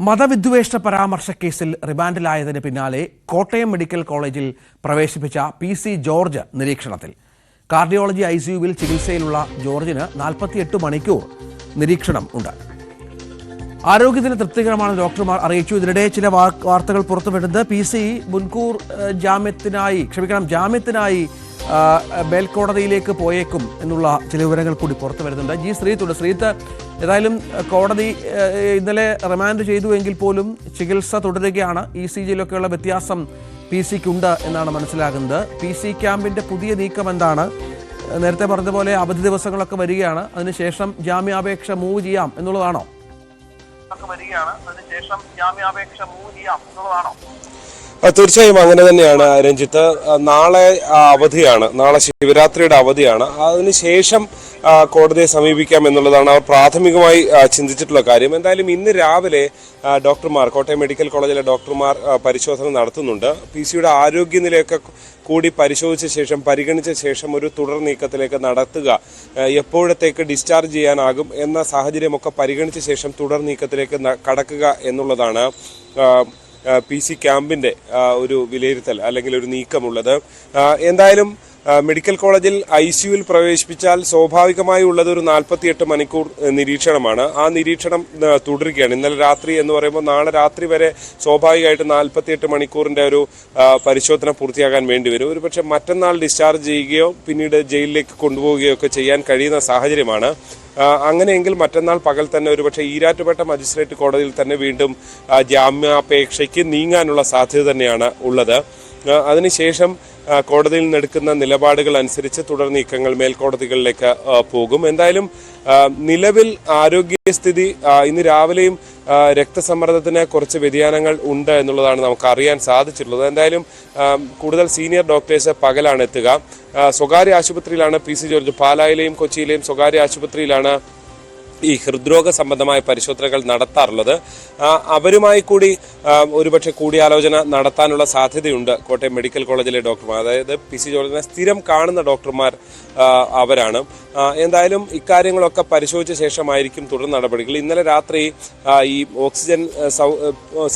മതവിദ്വേഷ പരാമർശ കേസിൽ റിമാൻഡിലായതിന് പിന്നാലെ കോട്ടയം മെഡിക്കൽ കോളേജിൽ പ്രവേശിപ്പിച്ച പി സി ജോർജ് നിരീക്ഷണത്തിൽ. കാർഡിയോളജി ഐ സിയുവിൽ ചികിത്സയിലുള്ള ജോർജിന് നാൽപ്പത്തിയെട്ട് മണിക്കൂർ നിരീക്ഷണം ഉണ്ട്. ആരോഗ്യത്തിന് തൃപ്തികരമാണെന്ന് ഡോക്ടർമാർ അറിയിച്ചു. ഇതിനിടെ ചില വാർത്തകൾ പുറത്തുവിടുന്നത് പി സി മുൻകൂർ ജാമ്യത്തിനായി ക്ഷമിക്കണം ജാമ്യത്തിനായി മേൽക്കോടതിയിലേക്ക് പോയേക്കും എന്നുള്ള ചില വിവരങ്ങൾ കൂടി പുറത്തു വരുന്നുണ്ട്. ജി ശ്രീത്തുണ്ട് ശ്രീത്ത് ഏതായാലും കോടതി ഇന്നലെ റിമാൻഡ് ചെയ്തു എങ്കിൽ പോലും ചികിത്സ തുടരുകയാണ്. ഇ സി ജിയിലൊക്കെയുള്ള വ്യത്യാസം പി സിക്കുണ്ട് എന്നാണ് മനസ്സിലാകുന്നത്. പി സി ക്യാമ്പിന്റെ പുതിയ നീക്കം എന്താണ്? നേരത്തെ പറഞ്ഞതുപോലെ അവധി ദിവസങ്ങളൊക്കെ വരികയാണ്. അതിനുശേഷം ജാമ്യാപേക്ഷ മൂവ് ചെയ്യാം എന്നുള്ളതാണോ? ഒക്കെ വരികയാണ്. അതിനുശേഷം ജാമ്യാപേക്ഷ ചെയ്യാം എന്നുള്ളതാണോ? തീർച്ചയായും അങ്ങനെ തന്നെയാണ് രഞ്ജിത്ത്. നാളെ അവധിയാണ്. നാളെ ശിവരാത്രിയുടെ അവധിയാണ്. അതിനുശേഷം കോടതിയെ സമീപിക്കാം എന്നുള്ളതാണ് അവർ പ്രാഥമികമായി ചിന്തിച്ചിട്ടുള്ള കാര്യം. എന്തായാലും ഇന്ന് രാവിലെ ഡോക്ടർമാർ കോട്ടയം മെഡിക്കൽ കോളേജിലെ ഡോക്ടർമാർ പരിശോധന നടത്തുന്നുണ്ട്. പി സിയുടെ ആരോഗ്യനിലയൊക്കെ കൂടി പരിശോധിച്ച ശേഷം പരിഗണിച്ച ശേഷം ഒരു തുടർ നീക്കത്തിലേക്ക് നടത്തുക എപ്പോഴത്തേക്ക് ഡിസ്ചാർജ് ചെയ്യാനാകും എന്ന സാഹചര്യമൊക്കെ പരിഗണിച്ച ശേഷം തുടർ നീക്കത്തിലേക്ക് ന- കടക്കുക എന്നുള്ളതാണ് പി സി ക്യാമ്പിന്റെ ഒരു വിലയിരുത്തൽ അല്ലെങ്കിൽ ഒരു നീക്കമുള്ളത്. എന്തായാലും മെഡിക്കൽ കോളേജിൽ ഐ സിയുവിൽ പ്രവേശിപ്പിച്ചാൽ സ്വാഭാവികമായി ഉള്ളത് ഒരു നാൽപ്പത്തിയെട്ട് മണിക്കൂർ നിരീക്ഷണമാണ്. ആ നിരീക്ഷണം തുടരുകയാണ്. ഇന്നലെ രാത്രി എന്ന് പറയുമ്പോൾ നാളെ രാത്രി വരെ സ്വാഭാവികമായിട്ട് നാൽപ്പത്തിയെട്ട് മണിക്കൂറിന്റെ ഒരു പരിശോധന പൂർത്തിയാകാൻ വേണ്ടി വരും. ഒരുപക്ഷെ മറ്റന്നാൾ ഡിസ്ചാർജ് ചെയ്യുകയോ പിന്നീട് ജയിലിലേക്ക് കൊണ്ടുപോവുകയോ ഒക്കെ ചെയ്യാൻ കഴിയുന്ന സാഹചര്യമാണ്. അങ്ങനെയെങ്കിൽ മറ്റന്നാൾ പകൽ തന്നെ ഒരുപക്ഷെ ഈരാറ്റുപേട്ട മജിസ്ട്രേറ്റ് കോടതിയിൽ തന്നെ വീണ്ടും ജാമ്യാപേക്ഷയ്ക്ക് നീങ്ങാനുള്ള സാധ്യത തന്നെയാണ് ഉള്ളത്. അതിനുശേഷം കോടതിയിൽ നിന്നെടുക്കുന്ന നിലപാടുകൾ അനുസരിച്ച് തുടർ നീക്കങ്ങൾ മേൽക്കോടതികളിലേക്ക് പോകും. എന്തായാലും നിലവിൽ ആരോഗ്യസ്ഥിതി ഇന്ന് രാവിലെയും രക്തസമ്മർദ്ദത്തിന് കുറച്ച് വ്യതിയാനങ്ങൾ ഉണ്ട് എന്നുള്ളതാണ് നമുക്ക് അറിയാൻ സാധിച്ചിട്ടുള്ളത്. എന്തായാലും കൂടുതൽ സീനിയർ ഡോക്ടേഴ്സ് പകലാണ് എത്തുക. സ്വകാര്യ ആശുപത്രിയിലാണ് പി സി ജോർജ്. പാലായിലെയും കൊച്ചിയിലെയും സ്വകാര്യ ആശുപത്രിയിലാണ് ഈ ഹൃദ്രോഗ സംബന്ധമായ പരിശോധനകൾ നടത്താറുള്ളത്. അവരുമായി കൂടി ഒരുപക്ഷെ കൂടിയാലോചന നടത്താനുള്ള സാധ്യതയുണ്ട്. കോട്ടയം മെഡിക്കൽ കോളേജിലെ ഡോക്ടർമാർ അതായത് പി സി ജോർജിനെ സ്ഥിരം കാണുന്ന ഡോക്ടർമാർ അവരാണ്. എന്തായാലും ഇക്കാര്യങ്ങളൊക്കെ പരിശോധിച്ച ശേഷമായിരിക്കും തുടർ നടപടികൾ. ഇന്നലെ രാത്രി ഈ ഓക്സിജൻ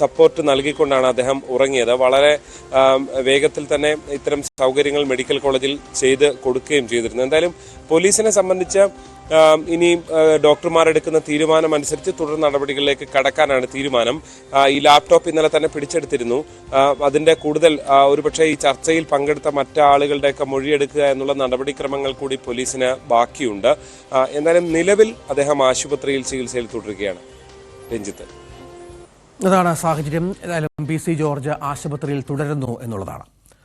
സപ്പോർട്ട് നൽകിക്കൊണ്ടാണ് അദ്ദേഹം ഉറങ്ങിയത്. വളരെ വേഗത്തിൽ തന്നെ ഇത്തരം സൗകര്യങ്ങൾ മെഡിക്കൽ കോളേജിൽ ചെയ്ത് കൊടുക്കുകയും ചെയ്തിരുന്നു. എന്തായാലും പോലീസിനെ സംബന്ധിച്ച് ഇനി ആ, ഡോക്ടർമാർ എടുക്കുന്ന തീരുമാനം അനുസരിച്ച് തുടർ നടപടികളിലേക്ക് കടക്കാനാണ് തീരുമാനം. ഈ ലാപ്ടോപ്പ് ഇന്നലെ തന്നെ പിടിച്ചെടുത്തിരുന്നു. അതിന്റെ കൂടുതൽ ഒരുപക്ഷെ ഈ ചർച്ചയിൽ പങ്കെടുത്ത മറ്റാളുകളുടെയൊക്കെ മൊഴിയെടുക്കുക എന്നുള്ള നടപടിക്രമങ്ങൾ കൂടി പോലീസിന് ബാക്കിയുണ്ട്. എന്നാലും നിലവിൽ അദ്ദേഹം ആശുപത്രിയിൽ ചികിത്സയിൽ തുടരുകയാണ്. രഞ്ജിത്ത്. അതാണ് സാഹചര്യം. ഏതായാലും പി സി ജോർജ് ആശുപത്രിയിൽ തുടരുന്നു എന്നുള്ളതാണ്.